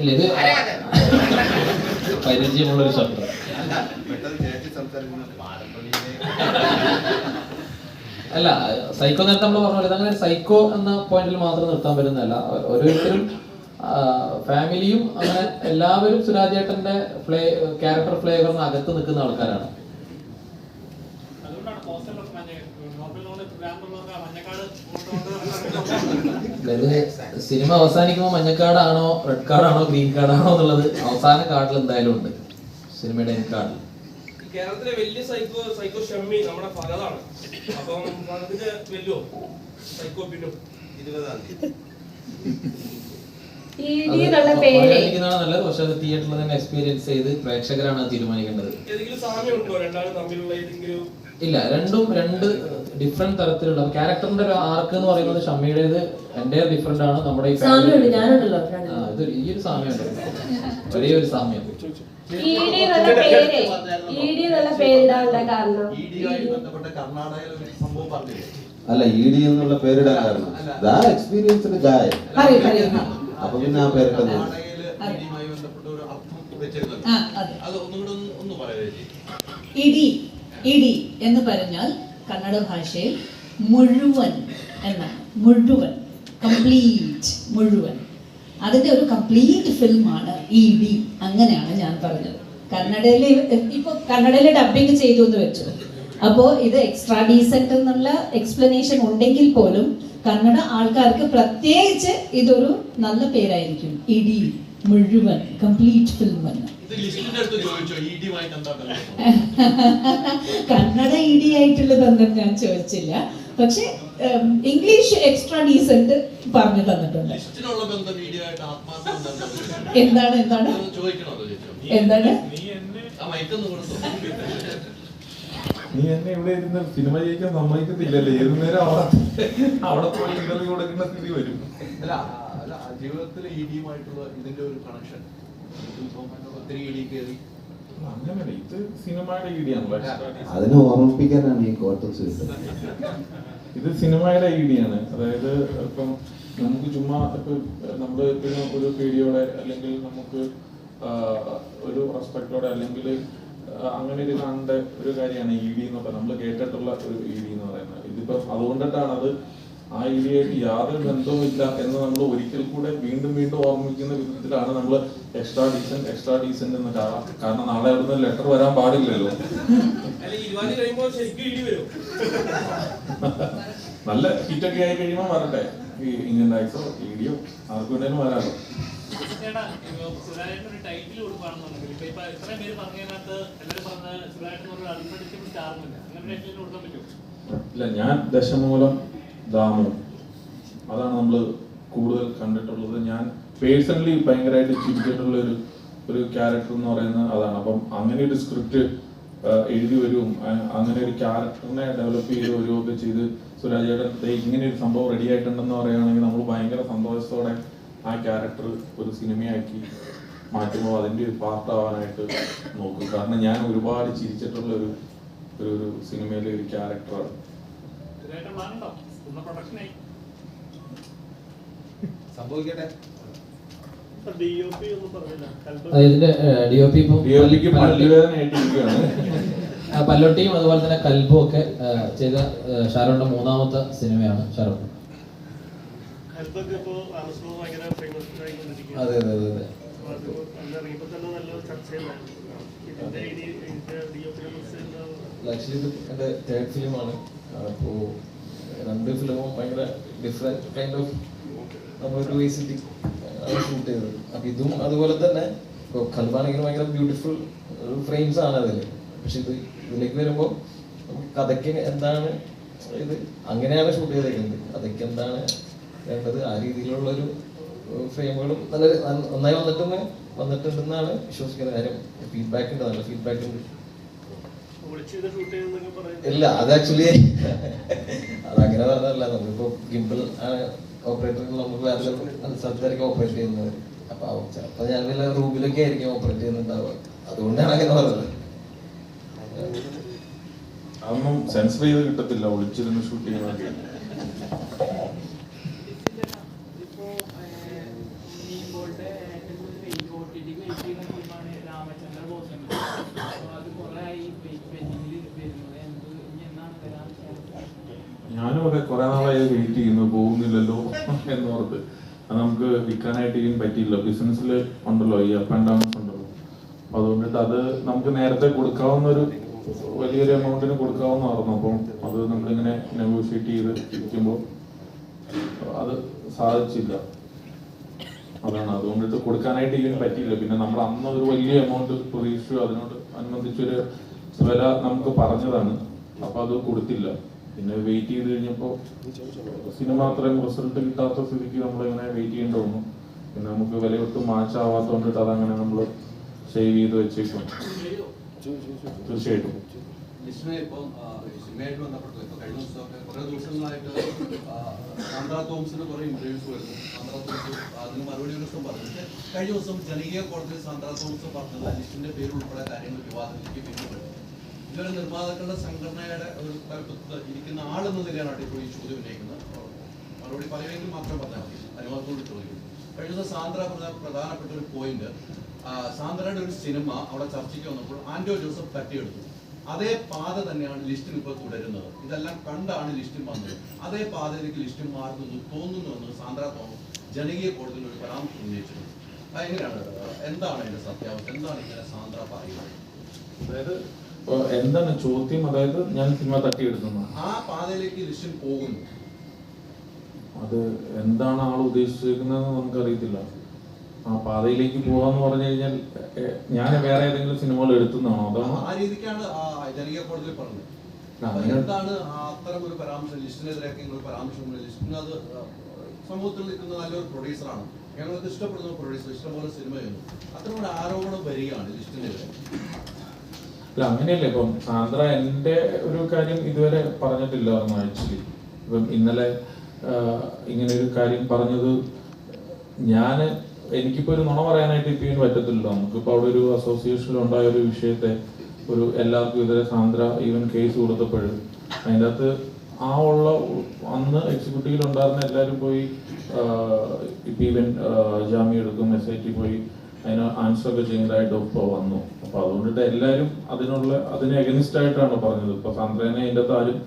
ഇല്ല ഇത് പരിചയമുള്ള ഒരു ശബ്ദം അല്ല സൈക്കോ നേരത്തെ നമ്മൾ പറഞ്ഞ പോലെ അങ്ങനെ സൈക്കോ എന്ന പോയിന്റിൽ മാത്രം നിർത്താൻ പറ്റുന്നതല്ല. ഓരോരുത്തരും ഫാമിലിയും അങ്ങനെ എല്ലാവരും സുരാജേട്ടന്റെ ഫ്ലേ ക്യാരക്ടർ ഫ്ലേവറിന് അകത്ത് നിൽക്കുന്ന ആൾക്കാരാണ്. അതുകൊണ്ടാണ് സിനിമ അവസാനിക്കുമ്പോൾ മഞ്ഞക്കാടാണോ റെഡ് കാർഡാണോ ഗ്രീൻ കാർഡാണോ എന്നുള്ളത് അവസാന കാർഡിൽ എന്തായാലും ഉണ്ട്. സിനിമയുടെ എൻ കാർഡിൽ കേരളത്തിലെ വലിയ സൈക്കോ സൈക്കോ ഷമ്മി നമ്മുടെ ഫലതാണ് അപ്പം ഫലത്തിന്റെ വെല്ലോ സൈക്കോ ഇരുപതാം നല്ലത്. പക്ഷെ അത് തിയേറ്ററിൽ തന്നെ എക്സ്പീരിയൻസ് ചെയ്ത് പ്രേക്ഷകരാണ് തീരുമാനിക്കേണ്ടത്. ഏതെങ്കിലും സാമ്യമുണ്ടോ? രണ്ടാളും തമ്മിലുള്ള ഏതെങ്കിലും ഇല്ല രണ്ടും രണ്ട് ഡിഫറെന്റ് തരത്തിലുള്ള ക്യാരക്ടറിന്റെ ഒരു ആർക്ക് എന്ന് പറയുന്നത് ഷമ്മിയുടേത് എന്റെ ഡിഫറെന്റ് ആണ് നമ്മുടെ ഈ ഈ ഒരു സാമ്യമുണ്ട് ഒരേ ഒരു സാമ്യം അല്ല ഇ ഡി എന്നുള്ള പേരിടാൻ കാരണം. ദാ ഗായ്. അപ്പൊ പിന്നെ ആ പേരിട്ടത് കർണാടകയിൽ ഇടി എന്ന് പറഞ്ഞാൽ കന്നഡ ഭാഷയിൽ മുഴുവൻ എന്നാണ്. മുഴുവൻ. കംപ്ലീറ്റ് മുഴുവൻ. അതിന്റെ ഒരു കംപ്ലീറ്റ് ഫിലിമാണ് ഇ ഡി അങ്ങനെയാണ് ഞാൻ പറഞ്ഞത്. കന്നഡയിൽ ഇപ്പോൾ കന്നഡയിൽ ഡബിങ് ചെയ്തു എന്ന് വെച്ചു. അപ്പോൾ ഇത് എക്സ്ട്രാ ഡീസെന്റ് എന്നുള്ള എക്സ്പ്ലനേഷൻ ഉണ്ടെങ്കിൽ പോലും കന്നഡ ആൾക്കാർക്ക് പ്രത്യേകിച്ച് ഇതൊരു നല്ല പേരായിരിക്കും. ഇടി. മുഴുവൻ കംപ്ലീറ്റ് ഫിലിം വന്ന് കന്നഡ ചോദിച്ചോ ഇ ഡി എന്താ ബന്ധം? കന്നഡ ഇടി ആയിട്ടുള്ള ബന്ധം ഞാൻ ചോദിച്ചില്ല. പക്ഷെ ഇംഗ്ലീഷ് എക്സ്ട്രാ ഡീസന്റ് പറഞ്ഞു തന്നിട്ടുണ്ട്. ബന്ധം എന്താണ് എന്താണ്? എന്താണ്? നീ എന്നെ ആ മൈക്കൊന്ന് കൊടുത്തു. നീ എന്നെ ഇവിടെ ഇരുന്ന് സിനിമ ജയിക്കാൻ സമ്മതിക്കത്തില്ലല്ലേ. ഏത് നേരം അവിടെ അവിടെ പോയി ഇന്റർവ്യൂ കൊടുക്കുന്ന സ്ഥിതി വരും. അല്ല ജീവിതത്തിൽ ഇ ഡിയുമായിട്ടുള്ള ഇതിന്റെ ഒരു കണക്ഷൻ ഒത്തിരി ഇ ഡി കയറി ഇത് സിനിമയുടെ അതിനെ ഓർമ്മിപ്പിക്കാനാണ് ഈ ക്വാർട്ടേഴ്സ് സുരക്ഷ ഇത് സിനിമയുടെ ഐഡിയാണ് അതായത് ഇപ്പം നമുക്ക് ചുമ്മാ ഇപ്പൊ നമ്മൾ പിന്നെ ഒരു പേടിയോടെ അല്ലെങ്കിൽ നമുക്ക് ഒരു റെസ്പെക്റ്റോടെ അല്ലെങ്കിൽ അങ്ങനെ ഒരു കാണേണ്ട ഒരു കാര്യമാണ് ഇ ഡി എന്ന് പറയുന്നത് നമ്മൾ കേട്ടിട്ടുള്ള ഒരു ഇ ഡി എന്ന് പറയുന്നത്. ഇതിപ്പോ അതുകൊണ്ടിട്ടാണ് അത് ആ ഇന്ത്യയായിട്ട് യാതൊരു ബന്ധവും ഇല്ല എന്ന് നമ്മൾ ഒരിക്കൽ കൂടെ വീണ്ടും വീണ്ടും ഓർമ്മിക്കുന്ന വിധത്തിലാണ് നമ്മൾ എക്സ്ട്രാ ഡീസൻ എക്സ്ട്രാ ഡീസൻ എന്ന് കാരണം നാളെ അവിടുന്ന് ലെറ്റർ വരാൻ പാടില്ലല്ലോ. നല്ല ഹിറ്റൊക്കെ ആയി കഴിയുമ്പോൾ വരട്ടെ ഈ ഇന്ത്യൻ ടാക്സോ ഇഡിയോ ആർക്കും വേണേലും ടൈറ്റിൽ ഇല്ല ഞാൻ ദശമൂലം ദാമു. അതാണ് നമ്മൾ കൂടുതൽ കണ്ടിട്ടുള്ളത്. ഞാൻ പേഴ്സണലി ഭയങ്കരമായിട്ട് ചിരിച്ചിട്ടുള്ള ഒരു ഒരു ക്യാരക്ടർ എന്ന് പറയുന്നത് അതാണ്. അപ്പം അങ്ങനെ ഒരു സ്ക്രിപ്റ്റ് എഴുതി വരും. അങ്ങനെ ഒരു ക്യാരക്ടറിനെ ഡെവലപ്പ് ചെയ്ത് വരുമൊക്കെ ചെയ്ത് സുരാജേട്ടൻ ഇങ്ങനെ ഒരു സംഭവം റെഡി ആയിട്ടുണ്ടെന്ന് പറയുകയാണെങ്കിൽ നമ്മൾ ഭയങ്കര സന്തോഷത്തോടെ ആ ക്യാരക്ടർ ഒരു സിനിമയാക്കി മാറ്റുമ്പോൾ അതിന്റെ ഒരു പാർട്ടാവാനായിട്ട് നോക്കും. കാരണം ഞാൻ ഒരുപാട് ചിരിച്ചിട്ടുള്ള ഒരു ഒരു സിനിമയിലെ ഒരു ക്യാരക്ടറാണ് സുരാജേട്ടൻ പ്ലാനുണ്ടോ ഒന്ന് പ്രൊഡക്ഷനായി സംഭവിക്കട്ടെ ഡി ഒ പി ഒന്നും പറഞ്ഞില്ല. അത് ഇതിന്റെ ഡി ഒ പി ഇപ്പം ഇരിക്കുകയാണ് ആ, അതുപോലെ തന്നെ കൽബും ഒക്കെ ചെയ്ത ഷാരോന്റെ ഷാരോണിന്റെ മൂന്നാമത്തെ സിനിമയാണ് ഷാരോൺ. അതെ അതെ അതെ ആക്ച്വലി ഇത് എന്റെ തേർഡ് ഫിലിമാണ് അപ്പോൾ രണ്ട് ഫിലിമും ഭയങ്കര ഡിഫറെന്റ് കൈൻഡ് ഓഫ് നമ്മളൊരു വേസിറ്റി ഷൂട്ട് ചെയ്തത്. അപ്പം ഇതും അതുപോലെ തന്നെ ഇപ്പോൾ കൽബാണെങ്കിലും ഭയങ്കര ബ്യൂട്ടിഫുൾ ഫ്രെയിംസ് ആണ് അതിൽ പക്ഷെ ഇത് ഇതിലേക്ക് വരുമ്പോൾ കഥയ്ക്ക് എന്താണ് ഇത് അങ്ങനെയാണ് ഷൂട്ട് ചെയ്തേക്കുന്നത്. കഥയ്ക്ക് എന്താണ് വേണ്ടത്? ആ രീതിയിലുള്ളൊരു ഫ്രെയിമുകളും നല്ല നന്നായി വന്നിട്ടെന്ന് വന്നിട്ടുണ്ടെന്നാണ് വിശ്വസിക്കുന്ന കാര്യം. ഫീഡ്ബാക്ക് ഉണ്ട് നല്ല ഫീഡ്ബാക്ക് ഉണ്ട് വിളിച്ചത് ഷൂട്ട് ചെയ്തെന്നൊക്കെ പറയുന്നത് ഇല്ല അത് ആക്ച്വലി അത് അങ്ങനെ പറഞ്ഞതല്ല. നമ്മളിപ്പോ ഗിംബിൾ ഓപ്പറേറ്റർ നമുക്ക് വേറെ സ്ഥലത്തായിരിക്കും ഓപ്പറേറ്റ് ചെയ്യുന്നത്. അപ്പൊ ചിലപ്പോ ഞാൻ വല്ല റൂമിലൊക്കെ ആയിരിക്കും ഓപ്പറേറ്റ് ചെയ്യുന്നുണ്ടാവുക. അതുകൊണ്ടാണ് അങ്ങനെ പറഞ്ഞത്. അതൊന്നും സെൻസ് ചെയ്ത് കിട്ടത്തില്ല. ഒളിച്ചിരുന്ന് ഷൂട്ട് ചെയ്യുന്നതൊക്കെ. അതെ കുറെ നാളായി വെയിറ്റ് ചെയ്യുന്നു പോകുന്നില്ലല്ലോ എന്നോർത്ത് അത് നമുക്ക് വിൽക്കാനായിട്ട് ഇനിയും പറ്റിയില്ല. ബിസിനസ്സിൽ ഉണ്ടല്ലോ ഈ അപ്പ് ആൻഡ് ഡൗൺസ് ഉണ്ടല്ലോ. അപ്പൊ അതുകൊണ്ടിട്ട് അത് നമുക്ക് നേരത്തെ കൊടുക്കാവുന്ന ഒരു വലിയൊരു എമൗണ്ടിന് കൊടുക്കാവുന്നതായിരുന്നു. അപ്പം അത് നമ്മളിങ്ങനെ നെഗോഷിയേറ്റ് ചെയ്ത് ഇരിക്കുമ്പോൾ അത് സാധിച്ചില്ല. അതാണ്. അതുകൊണ്ടിട്ട് കൊടുക്കാനായിട്ട് ഇനി പറ്റിയില്ല. പിന്നെ നമ്മൾ അന്ന് ഒരു വലിയ എമൗണ്ട് പ്രതീക്ഷിച്ചു. അതിനോട് അനുബന്ധിച്ചൊരു വില നമുക്ക് പറഞ്ഞതാണ്. അപ്പൊ അത് കൊടുത്തില്ല. പിന്നെ വെയിറ്റ് ചെയ്ത് കഴിഞ്ഞപ്പോ സിനിമ അത്രയും റിസൾട്ട് കിട്ടാത്ത സ്ഥിതിക്ക് നമ്മൾ ഇങ്ങനെ വെയിറ്റ് ചെയ്യേണ്ടി വന്നു. പിന്നെ നമുക്ക് വില ഒട്ടും മാച്ച് ആവാത്തോണ്ടിട്ട് അതങ്ങനെ നമ്മൾ സേവ് ചെയ്ത് വെച്ചേക്കും. തീർച്ചയായിട്ടും. കഴിഞ്ഞ ദിവസം ജനകീയ കോടതിയിൽ സാന്ദ്ര തോമസ് പറഞ്ഞത് ലിസ്റ്റിന്റെ പേര് ഉൾപ്പെടെ കാര്യങ്ങൾ വിവാദത്തിലേക്ക് പിന്നീട് ഇതൊരു നിർമ്മാതാക്കളുടെ സംഘടനയുടെ ഒരു തലപ്പത്ത് ഇരിക്കുന്ന ആളെന്ന നിലയിലാണ് ഇപ്പോൾ ഈ ചോദ്യം ഉന്നയിക്കുന്നത്. മറുപടി പറയുമെങ്കിൽ മാത്രം പറഞ്ഞാൽ മതി. അനുവാദത്തോട് ചോദിക്കും കഴിഞ്ഞ സാന്ദ്ര പ്രധാനപ്പെട്ട ഒരു പോയിന്റ് സാന്ദ്രയുടെ ഒരു സിനിമ അവിടെ ചർച്ചയ്ക്ക് വന്നപ്പോൾ ആന്റോ ജോസഫ് തട്ടിയെടുത്തു. അതേ പാത തന്നെയാണ് ലിസ്റ്റിൽ ഇപ്പോൾ തുടരുന്നത്. ഇതെല്ലാം കണ്ടാണ് ലിസ്റ്റിൽ വന്നത്. അതേ പാതയിലേക്ക് ലിസ്റ്റിൽ മാറുന്നത് തോന്നുന്നുവെന്ന് സാന്ദ്ര തോമസ് ജനകീയ കോടതിയിൽ ഒരു പരാമർശം ഉന്നയിച്ചിട്ടുണ്ട് എങ്ങനെയാണ്? എന്താണ് അതിന്റെ സത്യാവസ്ഥ? എന്താണ് ഇങ്ങനെ സാന്ദ്ര പറയുന്നത്? അതായത് ഇപ്പൊ എന്താണ് ചോദ്യം? അതായത് ഞാൻ സിനിമ തട്ടിയെടുക്കുന്ന ആ പാതയിലേക്ക് ദൃശ്യം പോകുന്നു. അത് എന്താണ് ആൾ ഉദ്ദേശിച്ചിരിക്കുന്നതെന്ന് നമുക്കറിയത്തില്ല. ആ പാതയിലേക്ക് പോവാന്ന് പറഞ്ഞു കഴിഞ്ഞാൽ ഞാൻ വേറെ ഏതെങ്കിലും സിനിമകൾ എടുത്തുന്നാണോ? അതാണ് ആ രീതിക്കാണ് ജനകീയ കോടതിയിൽ പറഞ്ഞത്. എന്താണ് അത്തരം ഒരു പരാമർശം ലിസ്റ്റിനെതിരെയൊക്കെ നിങ്ങൾ പരാമർശം ലിസ്റ്റിന് അത് സമൂഹത്തിൽ നിൽക്കുന്ന നല്ലൊരു പ്രൊഡ്യൂസറാണ്. ഞങ്ങൾക്ക് ഇഷ്ടപ്പെടുന്ന പ്രൊഡ്യൂസർ ഇഷ്ടംപോലെ സിനിമയുണ്ട്. അത്രയും അത്തരം ഒരു ആരോപണം വരികയാണ് ലിസ്റ്റിനെതിരെ. അല്ല അങ്ങനെയല്ല. ഇപ്പം സാന്ദ്ര എന്റെ ഒരു കാര്യം ഇതുവരെ പറഞ്ഞിട്ടില്ലായിരുന്നു ആക്ച്വലി. ഇപ്പം ഇന്നലെ ഇങ്ങനെ ഒരു കാര്യം പറഞ്ഞത് ഞാൻ എനിക്കിപ്പോ ഒരു നുണ പറയാനായിട്ട് ഇപ്പൊ ഇതിന് പറ്റത്തില്ല നമുക്കിപ്പോ അവിടെ ഒരു അസോസിയേഷനിൽ ഉണ്ടായ ഒരു വിഷയത്തെ ഒരു എല്ലാവർക്കും ഇതുവരെ സാന്ദ്ര ഈവൻ കേസ് കൊടുത്തപ്പോൾ അതിന്റെ അകത്ത് ആ ഉള്ള അന്ന് എക്സിക്യൂട്ടീവിൽ ഉണ്ടായിരുന്ന എല്ലാവരും പോയി ഇപ്പൊ ഈവൻ ജാമ്യം എടുക്കും എസ് ഐ ടി പോയി അതിന് ആൻസർ ചെയ്യുന്നതായിട്ട് ഇപ്പോൾ വന്നു. അപ്പൊ അതുകൊണ്ടിട്ട് എല്ലാവരും അതിനുള്ള അതിനെ അഗൈൻസ്റ്റ് ആയിട്ടാണ് പറഞ്ഞത്. ഇപ്പൊ സാന്ദ്രേനെ അതിന്റെ അകത്ത് ആരും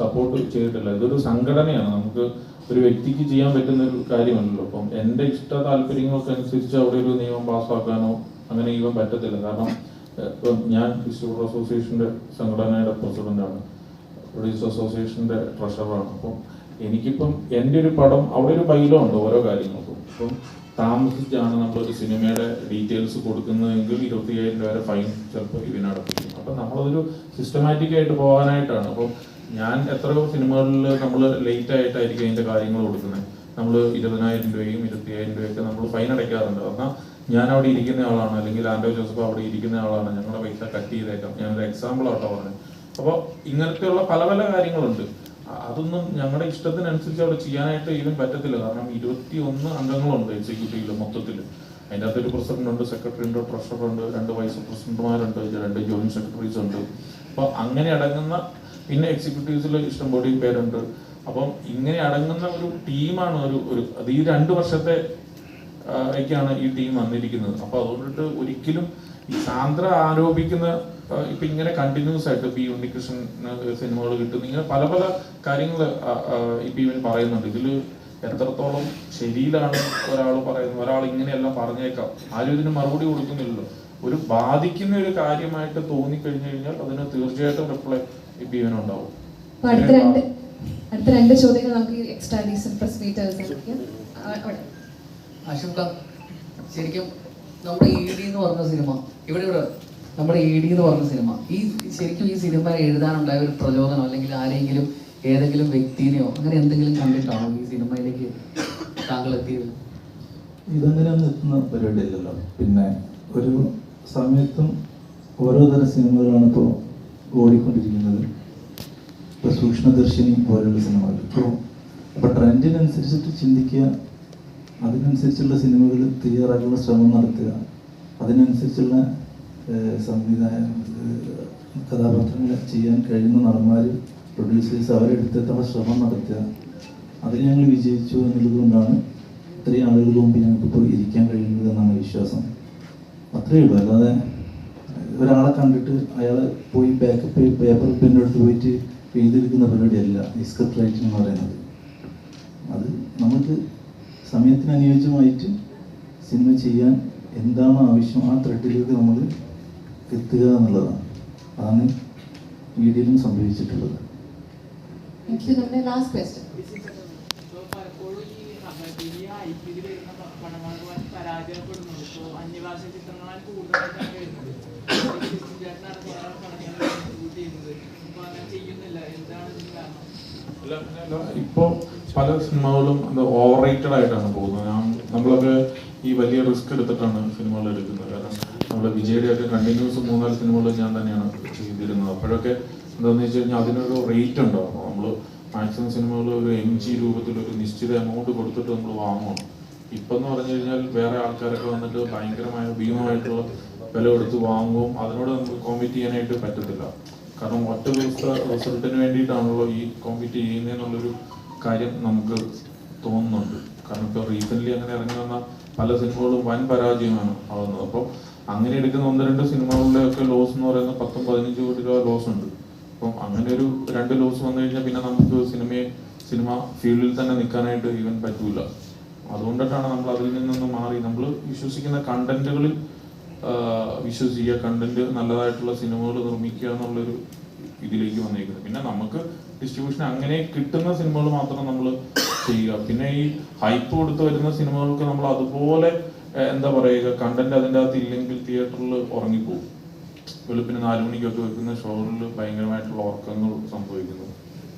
സപ്പോർട്ട് ചെയ്തിട്ടില്ല. ഇതൊരു സംഘടനയാണ്. നമുക്ക് ഒരു വ്യക്തിക്ക് ചെയ്യാൻ പറ്റുന്ന ഒരു കാര്യമല്ലല്ലോ. അപ്പം എന്റെ ഇഷ്ട താല്പര്യങ്ങൾക്ക് അനുസരിച്ച് അവിടെ ഒരു നിയമം പാസ്സാക്കാനോ അങ്ങനെ ഇവൻ പറ്റത്തില്ല. കാരണം ഇപ്പം ഞാൻ ഡിസ്ട്രിബ്യൂട്ടർ അസോസിയേഷന്റെ സംഘടനയുടെ പ്രസിഡന്റാണ് പ്രൊഡ്യൂസർ അസോസിയേഷന്റെ ട്രഷറാണ് അപ്പം എനിക്കിപ്പം എന്റെ ഒരു പടം അവിടെ ഒരു ബൈലോ ഉണ്ട് ഓരോ കാര്യങ്ങൾക്കും. അപ്പം താമസിച്ചാണ് നമ്മളൊരു സിനിമയുടെ ഡീറ്റെയിൽസ് കൊടുക്കുന്നതെങ്കിൽ ഇരുപത്തി രൂപ വരെ ഫൈൻ ചിലപ്പോൾ ഇതിനടപ്പിക്കും അപ്പം നമ്മളതൊരു സിസ്റ്റമാറ്റിക് ആയിട്ട് പോകാനായിട്ടാണ്. അപ്പം ഞാൻ എത്രയോ സിനിമകളിൽ നമ്മൾ ലേറ്റ് ആയിട്ടായിരിക്കും അതിന്റെ കാര്യങ്ങൾ കൊടുക്കുന്നത്. നമ്മൾ ഇരുപതിനായിരം രൂപയും ഇരുപത്തി അയ്യായിരം രൂപയൊക്കെ നമ്മൾ ഫൈൻ അടയ്ക്കാറുണ്ട്. എന്നാൽ ഞാൻ അവിടെ ഇരിക്കുന്ന ആളാണ് അല്ലെങ്കിൽ ആൻഡോ ജോസഫ് അവിടെ ഇരിക്കുന്ന ആളാണ് ഞങ്ങളുടെ പൈസ കട്ട് ചെയ്തേക്കാം. ഞാനൊരു എക്സാമ്പിൾ ആട്ടോ പറഞ്ഞത്. അപ്പോൾ ഇങ്ങനത്തെയുള്ള പല പല കാര്യങ്ങളുണ്ട്. അതൊന്നും ഞങ്ങളുടെ ഇഷ്ടത്തിനനുസരിച്ച് അവിടെ ചെയ്യാനായിട്ട് ഇതിനും പറ്റത്തില്ല. കാരണം ഇരുപത്തി ഒന്ന് അംഗങ്ങളുണ്ട് എക്സിക്യൂട്ടീവിൽ മൊത്തത്തിൽ അതിന്റെ അകത്ത് ഒരു പ്രസിഡന്റ് ഉണ്ട് സെക്രട്ടറി ഉണ്ട് ട്രഷറർ ഉണ്ട് രണ്ട് വൈസ് പ്രസിഡന്റുമാരുണ്ട് രണ്ട് ജോയിന്റ് സെക്രട്ടറീസ് ഉണ്ട് അപ്പോൾ അങ്ങനെ അടങ്ങുന്ന പിന്നെ എക്സിക്യൂട്ടീവ്സിൽ ഇഷ്ടംപോലെ പേരുണ്ട്. അപ്പം ഇങ്ങനെ അടങ്ങുന്ന ഒരു ടീമാണ് ഒരു ഒരു അത് ഈ രണ്ട് വർഷത്തെ ഒക്കെയാണ് ഈ ടീം വന്നിരിക്കുന്നത്. അപ്പൊ അതുകൊണ്ടിട്ട് ഒരിക്കലും ഈ സാന്ദ്ര ആരോപിക്കുന്ന ഇപ്പൊ ഇങ്ങനെ കണ്ടിന്യൂസ് ആയിട്ട് ഇപ്പൊ ഈ ഉണ്ണികൃഷ്ണൻ സിനിമകൾ കിട്ടുന്ന ഇങ്ങനെ പല പല കാര്യങ്ങൾ ഇപ്പൊ ഇവൻ പറയുന്നുണ്ട്. ഇതിൽ എത്രത്തോളം ശരിയിലാണ് ഒരാൾ പറയുന്നത്? ഒരാൾ ഇങ്ങനെയെല്ലാം പറഞ്ഞേക്കാം. ആരും ഇതിന് മറുപടി കൊടുക്കുന്നില്ലല്ലോ. ഒരു ബാധിക്കുന്ന ഒരു കാര്യമായിട്ട് തോന്നി കഴിഞ്ഞു കഴിഞ്ഞാൽ അതിന് തീർച്ചയായിട്ടും റിപ്ലൈ ഇപ്പൊ ഇവനുണ്ടാവും. അടുത്ത രണ്ട് അടുത്ത രണ്ട് ചോദ്യങ്ങൾ നമുക്ക് എക്സ്ട്രാ ഡീസൽ പ്രസ് മീറ്റ് അവസാനിപ്പിക്കാം. അശോക ശരിക്കും നമ്മുടെ ഇ ഡി എന്ന് പറഞ്ഞ സിനിമ ഇവിടെ ഇവിടെ. നമ്മുടെ ഇ ഡി എന്ന് പറഞ്ഞ സിനിമ. ഈ ശരിക്കും ഈ സിനിമ എഴുതാനുണ്ടായ ഒരു പ്രചോദനം അല്ലെങ്കിൽ ആരെങ്കിലും ഏതെങ്കിലും വ്യക്തിനെയോ അങ്ങനെ എന്തെങ്കിലും കണ്ടിട്ടാണോ ഈ സിനിമയിലേക്ക് താങ്കൾ എത്തിയത്? ഇതങ്ങനെ ഒന്നും എത്തുന്ന പരിപാടിയല്ലല്ലോ പിന്നെ ഒരു സമയത്തും ഓരോ തരം സിനിമകളാണ് ഇപ്പോൾ ഓടിക്കൊണ്ടിരിക്കുന്നത്. ഇപ്പോൾ സൂക്ഷ്മദർശിനി പോലുള്ള സിനിമകൾ. ഇപ്പോൾ അപ്പോൾ ട്രെൻഡിനനുസരിച്ചിട്ട് ചിന്തിക്കുക അതിനനുസരിച്ചുള്ള സിനിമകൾ തയ്യാറാക്കാനുള്ള ശ്രമം നടത്തുക അതിനനുസരിച്ചുള്ള സംവിധാനം കഥാപാത്രങ്ങൾ ചെയ്യാൻ കഴിയുന്ന നടന്മാർ പ്രൊഡ്യൂസേഴ്സ് അവരെടുത്തെത്താനുള്ള ശ്രമം നടത്തുക. അതിൽ ഞങ്ങൾ വിജയിച്ചു എന്നുള്ളത് കൊണ്ടാണ് ഇത്രയും ആളുകൾക്ക് മുമ്പ് ഞങ്ങൾക്കിപ്പോൾ ഇരിക്കാൻ കഴിയുന്നത് എന്നാണ് വിശ്വാസം. അത്രയേ ഉള്ളൂ. അല്ലാതെ ഒരാളെ കണ്ടിട്ട് അയാളെ പോയി ബാക്കപ്പ് പേപ്പർ പെന്നെടുത്ത് പോയിട്ട് എഴുതിയെടുക്കുന്ന പരിപാടിയല്ല ഈ സ്ക്രിപ്റ്റ് റൈറ്റിംഗ് എന്ന് പറയുന്നത്. അത് നമുക്ക് സമയത്തിന് അനുയോജ്യമായിട്ട് സിനിമ ചെയ്യാൻ എന്താണോ ആവശ്യം ആ ത്രെഡിലേക്ക് നമ്മൾ എത്തുക എന്നുള്ളതാണ്. അതാണ് മീഡിയയിലും സംഭവിച്ചിട്ടുള്ളത്. എനിക്ക് നമ്മുടെ ലാസ്റ്റ് ക്വസ്റ്റ്യൻ ഇപ്പോൾ പല സിനിമകളും അത് ഓവർ റേറ്റഡ് ആയിട്ടാണ് പോകുന്നത്. നമ്മളൊക്കെ ഈ വലിയ റിസ്ക് എടുത്തിട്ടാണ് സിനിമകൾ എടുക്കുന്നത്. കാരണം വിജയുടെയൊക്കെ കണ്ടിന്യൂസ് മൂന്നാൽ സിനിമകൾ ഞാൻ തന്നെയാണ് ചെയ്തിരുന്നത്. അപ്പോഴൊക്കെ എന്താണെന്ന് വെച്ച് കഴിഞ്ഞാൽ അതിനൊരു റേറ്റ് ഉണ്ടാവും നമ്മൾ മാക്സിമം സിനിമകൾ ഒരു എം ജി രൂപത്തിൽ ഒരു നിശ്ചിത എമൗണ്ട് കൊടുത്തിട്ട് നമ്മൾ വാങ്ങണം ഇപ്പം എന്ന് പറഞ്ഞു കഴിഞ്ഞാൽ വേറെ ആൾക്കാരൊക്കെ വന്നിട്ട് ഭയങ്കരമായ ഭീമമായിട്ടുള്ള വില കൊടുത്ത് വാങ്ങും. അതിനോട് നമുക്ക് കോമ്പീറ്റ് ചെയ്യാനായിട്ട് പറ്റത്തില്ല. കാരണം ഒറ്റ ദിവസത്തെ റിസൾട്ടിന് വേണ്ടിയിട്ടാണല്ലോ ഈ കോമ്പീറ്റ് ചെയ്യുന്നതെന്നുള്ളൊരു കാര്യം നമുക്ക് തോന്നുന്നുണ്ട്. കാരണം ഇപ്പോൾ റീസെന്റ്ലി അങ്ങനെ ഇറങ്ങി വന്ന പല സിനിമകളും വൻ പരാജയമാണ് ആവുന്നത്. അപ്പോൾ അങ്ങനെ എടുക്കുന്ന ഒന്ന് രണ്ട് ഒക്കെ ലോസ് എന്ന് പറയുന്ന പത്തും പതിനഞ്ച് കോടി രൂപ ലോസ് ഉണ്ട്. അപ്പം അങ്ങനെ ഒരു രണ്ട് ലോസ് വന്നു കഴിഞ്ഞാൽ പിന്നെ നമുക്ക് സിനിമയെ സിനിമ ഫീൽഡിൽ തന്നെ നിൽക്കാനായിട്ട് ഈവൻ പറ്റൂല. അതുകൊണ്ടിട്ടാണ് നമ്മൾ അതിൽ നിന്നൊന്ന് മാറി. നമ്മൾ വിശ്വസിക്കുന്ന കണ്ടന്റുകളിൽ വിശ്വസിക്കുക കണ്ടന്റ് നല്ലതായിട്ടുള്ള സിനിമകൾ നിർമ്മിക്കുക എന്നുള്ളൊരു ഇതിലേക്ക് വന്നേക്കുന്നത്. പിന്നെ നമുക്ക് ഡിസ്ട്രിബ്യൂഷൻ അങ്ങനെ കിട്ടുന്ന സിനിമകൾ മാത്രം നമ്മൾ ചെയ്യുക. പിന്നെ ഈ ഹൈപ്പ് കൊടുത്ത് വരുന്ന സിനിമകൾക്ക് നമ്മൾ അതുപോലെ എന്താ പറയുക കണ്ടന്റ് അതിന്റെ അകത്ത് ഇല്ലെങ്കിൽ തിയേറ്ററിൽ ഉറങ്ങിപ്പോകും വെളുപ്പിന് നാല് മണിക്കൊക്കെ വെക്കുന്ന ഷോറിൽ ഭയങ്കരമായിട്ടുള്ള ഉറക്കങ്ങൾ സംഭവിക്കുന്നു.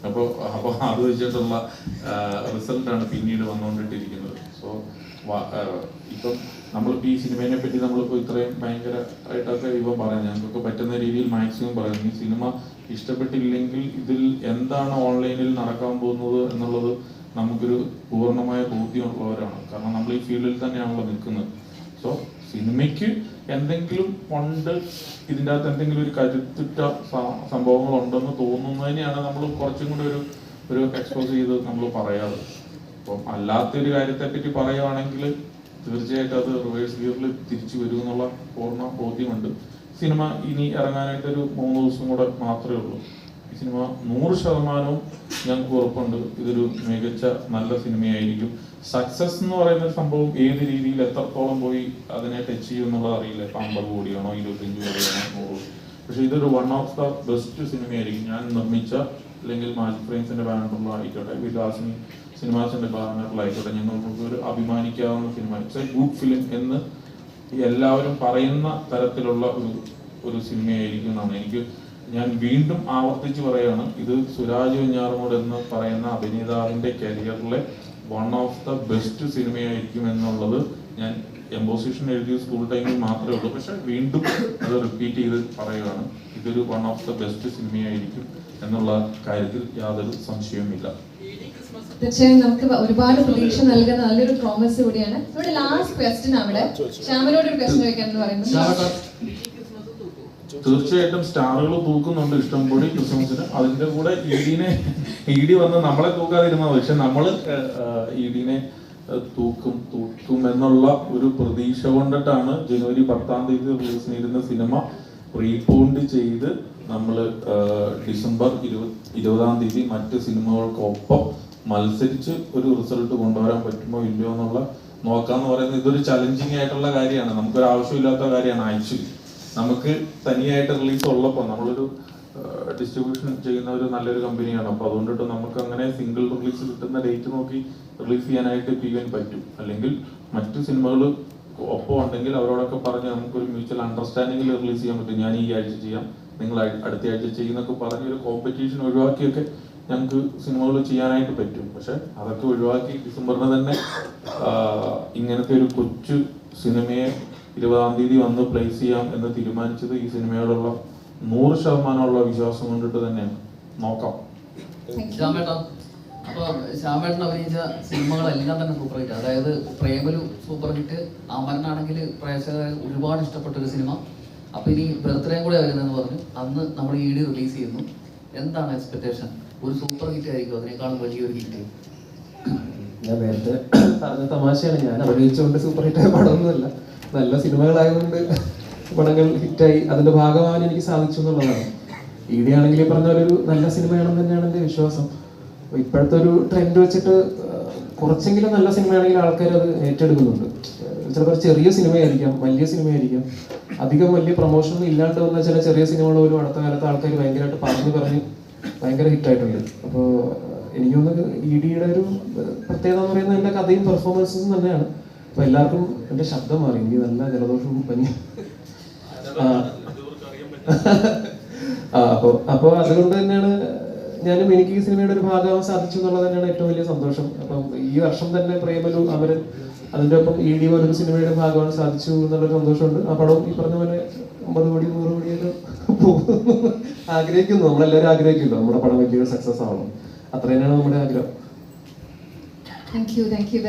അപ്പോൾ അപ്പോൾ അത് വെച്ചിട്ടുള്ള റിസൾട്ടാണ് പിന്നീട് വന്നുകൊണ്ടിട്ടിരിക്കുന്നത്. സോ ഇപ്പം നമ്മളിപ്പോൾ ഈ സിനിമയെ പറ്റി നമ്മളിപ്പോൾ ഇത്രയും ഭയങ്കരമായിട്ടൊക്കെ ഇവ പറയാം ഞങ്ങൾക്ക് പറ്റുന്ന രീതിയിൽ മാക്സിമം പറയാം ഈ സിനിമ ഇഷ്ടപ്പെട്ടില്ലെങ്കിൽ ഇതിൽ എന്താണ് ഓൺലൈനിൽ നടക്കാൻ പോകുന്നത് എന്നുള്ളത് നമുക്കൊരു പൂർണമായ ബോധ്യമുള്ളവരാണ്. കാരണം നമ്മൾ ഈ ഫീൽഡിൽ തന്നെയാണല്ലോ നിൽക്കുന്നത്. സോ സിനിമയ്ക്ക് എന്തെങ്കിലും ഉണ്ട് ഇതിന്റെ അകത്ത് എന്തെങ്കിലും ഒരു കരുത്തുറ്റ സംഭവങ്ങൾ ഉണ്ടെന്ന് തോന്നുന്നതിനെയാണ് നമ്മൾ കുറച്ചും കൂടി ഒരു ഒരു എക്സ്പോസ് ചെയ്ത് നമ്മൾ പറയാറ്. അപ്പം അല്ലാത്തൊരു കാര്യത്തെ പറ്റി പറയുവാണെങ്കിൽ തീർച്ചയായിട്ടും അത് റിവേഴ്സ് ഗിയറിൽ തിരിച്ചു വരും എന്നുള്ള പൂർണ ബോധ്യമുണ്ട്. സിനിമ ഇനി ഇറങ്ങാനായിട്ടൊരു മൂന്ന് ദിവസം കൂടെ മാത്രമേ ഉള്ളൂ. ഈ സിനിമ നൂറ് ശതമാനവും ഞങ്ങൾക്ക് ഉറപ്പുണ്ട്. ഇതൊരു മികച്ച നല്ല സിനിമയായിരിക്കും. സക്സസ് എന്ന് പറയുന്ന സംഭവം ഏത് രീതിയിൽ എത്രത്തോളം പോയി അതിനെ ടച്ച് ചെയ്യും എന്നുള്ളത് അറിയില്ല. ഇപ്പം അമ്പത് കോടിയാണോ ഇരുപത്തഞ്ച് കോടിയാണോ നൂറ്. പക്ഷെ ഇതൊരു വൺ ഓഫ് ദ ബെസ്റ്റ് സിനിമയായിരിക്കും. ഞാൻ നിർമ്മിച്ച അല്ലെങ്കിൽ മാജിക് ഫ്രെയിംസിന്റെ ബാനറിലായിക്കോട്ടെ വിലാസിനി സിനിമാസിന്റെ ബാനറിലായിക്കോട്ടെ ഞങ്ങൾക്ക് ഒരു അഭിമാനിക്കാവുന്ന സിനിമ. ഇറ്റ്സ് എ ഗുഡ് ഫിലിം എന്ന് എല്ലാവരും പറയുന്ന തരത്തിലുള്ള ഒരു ഒരു സിനിമയായിരിക്കും എന്നാണ്. എനിക്ക് ഞാൻ വീണ്ടും ആവർത്തിച്ച് പറയുകയാണ് ഇത് സുരാജ് വെഞ്ഞാറമൂട് എന്ന് പറയുന്ന അഭിനേതാവിന്റെ കരിയറിലെ വൺ ഓഫ് ദ ബെസ്റ്റ് സിനിമയായിരിക്കും എന്നുള്ളത് ഞാൻ എംബോസിഷൻ എഴുതിയ സ്കൂൾ ടൈമിൽ മാത്രമേ ഉള്ളൂ. പക്ഷെ വീണ്ടും അത് റിപ്പീറ്റ് ചെയ്ത് പറയുകയാണ് ഇതൊരു വൺ ഓഫ് ദ ബെസ്റ്റ് സിനിമയായിരിക്കും എന്നുള്ള കാര്യത്തിൽ യാതൊരു സംശയവുമില്ല. തീർച്ചയായും നമുക്ക് ഒരുപാട് പ്രതീക്ഷ നൽകുന്ന നല്ലൊരു പ്രോമിസ് കൂടിയാണ്. ഇവിടെ ലാസ്റ്റ് ക്വസ്റ്റ്യൻ അവിടെ. ശ്യാമിനോട് ഒരു ക്വസ്റ്റ്യൻ ചോദിക്കാൻ എന്ന് പറയുന്നത് തീർച്ചയായിട്ടും സ്റ്റാറുകൾ തൂക്കുന്നുണ്ട് ഇഷ്ടംപോലെ ക്രിസ്മസിന്. അതിന്റെ കൂടെ ഇഡിനെ ഇഡി വന്ന് നമ്മളെ തൂക്കാതിരുന്ന പക്ഷെ നമ്മൾ ഇഡിനെ തൂക്കും തൂക്കും എന്നുള്ള ഒരു പ്രതീക്ഷ കൊണ്ടിട്ടാണ് ജനുവരി പത്താം തീയതി റിലീസ് ചെയ്തിരുന്ന സിനിമ റീപോണ്ട് ചെയ്ത് നമ്മൾ ഡിസംബർ ഇരുപത് ഇരുപതാം തീയതി മറ്റ് സിനിമകൾക്കൊപ്പം മത്സരിച്ച് ഒരു റിസൾട്ട് കൊണ്ടുവരാൻ പറ്റുമോ ഇല്ലയോ എന്നുള്ള നോക്കാന്ന് പറയുന്നത് ഇതൊരു ചലഞ്ചിങ് ആയിട്ടുള്ള കാര്യമാണ്. നമുക്കൊരു ആവശ്യമില്ലാത്ത കാര്യമാണ്. ആക്ച്വലി നമുക്ക് തനിയായിട്ട് റിലീസ് ഉള്ളപ്പോൾ നമ്മളൊരു ഡിസ്ട്രിബ്യൂഷൻ ചെയ്യുന്ന ഒരു നല്ലൊരു കമ്പനിയാണ് അപ്പോൾ അതുകൊണ്ടിട്ട് നമുക്ക് അങ്ങനെ സിംഗിൾ റിലീസ് കിട്ടുന്ന ഡേറ്റ് നോക്കി റിലീസ് ചെയ്യാനായിട്ട് പി പറ്റും. അല്ലെങ്കിൽ മറ്റു സിനിമകൾ ഒപ്പം ഉണ്ടെങ്കിൽ അവരോടൊക്കെ പറഞ്ഞ് നമുക്കൊരു മ്യൂച്വൽ അണ്ടർസ്റ്റാൻഡിങ്ങിൽ റിലീസ് ചെയ്യാൻ പറ്റും. ഞാൻ ഈ ആഴ്ച ചെയ്യാം നിങ്ങൾ അടുത്ത ആഴ്ച ചെയ്യുന്നൊക്കെ പറഞ്ഞ് ഒരു കോമ്പറ്റീഷൻ ഒഴിവാക്കിയൊക്കെ ഞങ്ങൾക്ക് സിനിമകൾ ചെയ്യാനായിട്ട് പറ്റും. പക്ഷെ അതൊക്കെ ഒഴിവാക്കി ഡിസംബറിന് തന്നെ ഇങ്ങനത്തെ ഒരു കൊച്ചു സിനിമയെ ഇരുപതാം തീയതി വന്ന് പ്ലേസ് ചെയ്യാം എന്ന് തീരുമാനിച്ചത് ഈ സിനിമയോടുള്ള നൂറ് ശതമാനമുള്ള വിശ്വാസം കൊണ്ടിട്ട് തന്നെയാണ്. നോക്കാം. അപ്പൊ ശ്യാമേട്ടൻ അഭിനയിച്ച സിനിമകളെല്ലാം തന്നെ സൂപ്പർ ഹിറ്റ് അതായത് പ്രേമലു സൂപ്പർ ഹിറ്റ് അമരനാണെങ്കിൽ പ്രേക്ഷകർ ഒരുപാട് ഇഷ്ടപ്പെട്ട ഒരു സിനിമ. അപ്പൊ ഇനി ബർത്ത്ഡേയും കൂടെ വരുന്നതെന്ന് പറഞ്ഞു. അന്ന് നമ്മൾ ഇ ഡി റിലീസ് ചെയ്യുന്നു. എന്താണ് എക്സ്പെക്ടേഷൻ ഒരു സൂപ്പർ ഹിറ്റ് ആയിരിക്കും അതിനേക്കാളും വലിയൊരു ഹിറ്റ്. ഞാൻ നേരത്തെ പറഞ്ഞ തമാശയാണ്. ഞാൻ അഭിനയിച്ചുകൊണ്ട് സൂപ്പർ ഹിറ്റ് ആയ പടമൊന്നുമല്ല. നല്ല സിനിമകളായതുകൊണ്ട് പടങ്ങൾ ഹിറ്റായി അതിന്റെ ഭാഗമാകാൻ എനിക്ക് സാധിച്ചു എന്നുള്ളതാണ്. ഈടെയാണെങ്കിൽ ഈ പറഞ്ഞ ഒരു നല്ല സിനിമയാണെന്ന് തന്നെയാണ് എന്റെ വിശ്വാസം. ഇപ്പോഴത്തെ ഒരു ട്രെൻഡ് വെച്ചിട്ട് കുറച്ചെങ്കിലും നല്ല സിനിമയാണെങ്കിൽ ആൾക്കാർ അത് ഏറ്റെടുക്കുന്നുണ്ട്. ചിലപ്പോൾ ചെറിയ സിനിമയായിരിക്കാം വലിയ സിനിമയായിരിക്കാം. അധികം വലിയ പ്രൊമോഷൻ ഒന്നും ഇല്ലാണ്ട് വന്ന ചില ചെറിയ സിനിമകൾ പോലും അടുത്ത കാലത്ത് ആൾക്കാർ ഭയങ്കരമായിട്ട് പറഞ്ഞു പറഞ്ഞ് ഭയങ്കര ഹിറ്റായിട്ടുണ്ട് അപ്പോൾ എനിക്ക് തോന്നുന്നത് ഇ ഡിയുടെ ഒരു പ്രത്യേകത എന്ന് പറയുന്നത് എന്റെ കഥയും പെർഫോമൻസും തന്നെയാണ്. അപ്പോൾ എല്ലാവർക്കും എന്റെ ശബ്ദം മാറി. എനിക്ക് നല്ല ജലദോഷവും പനി. അപ്പൊ അപ്പോൾ അതുകൊണ്ട് തന്നെയാണ് ഞാനും എനിക്ക് ഈ സിനിമയുടെ ഒരു ഭാഗമാവാൻ സാധിച്ചു എന്നുള്ളത് തന്നെയാണ് ഏറ്റവും വലിയ സന്തോഷം. അപ്പം ഈ വർഷം തന്നെ പ്രേമലു അവർ അതിന്റെ ഒപ്പം ഇ ഡി പോലൊരു സിനിമയുടെ ഭാഗമാവാൻ സാധിച്ചു എന്നുള്ളൊരു സന്തോഷമുണ്ട്. ആ പടവും ഈ പറഞ്ഞ പോലെ അമ്പത് കോടി നൂറ് കോടിയൊക്കെ ആഗ്രഹിക്കുന്നു. നമ്മളെല്ലാവരും ആഗ്രഹിക്കുന്നു. നമ്മുടെ പടം വലിയൊരു സക്സസ് ആവണം. അത്ര തന്നെയാണ് നമ്മുടെ ആഗ്രഹം. Thank you thank you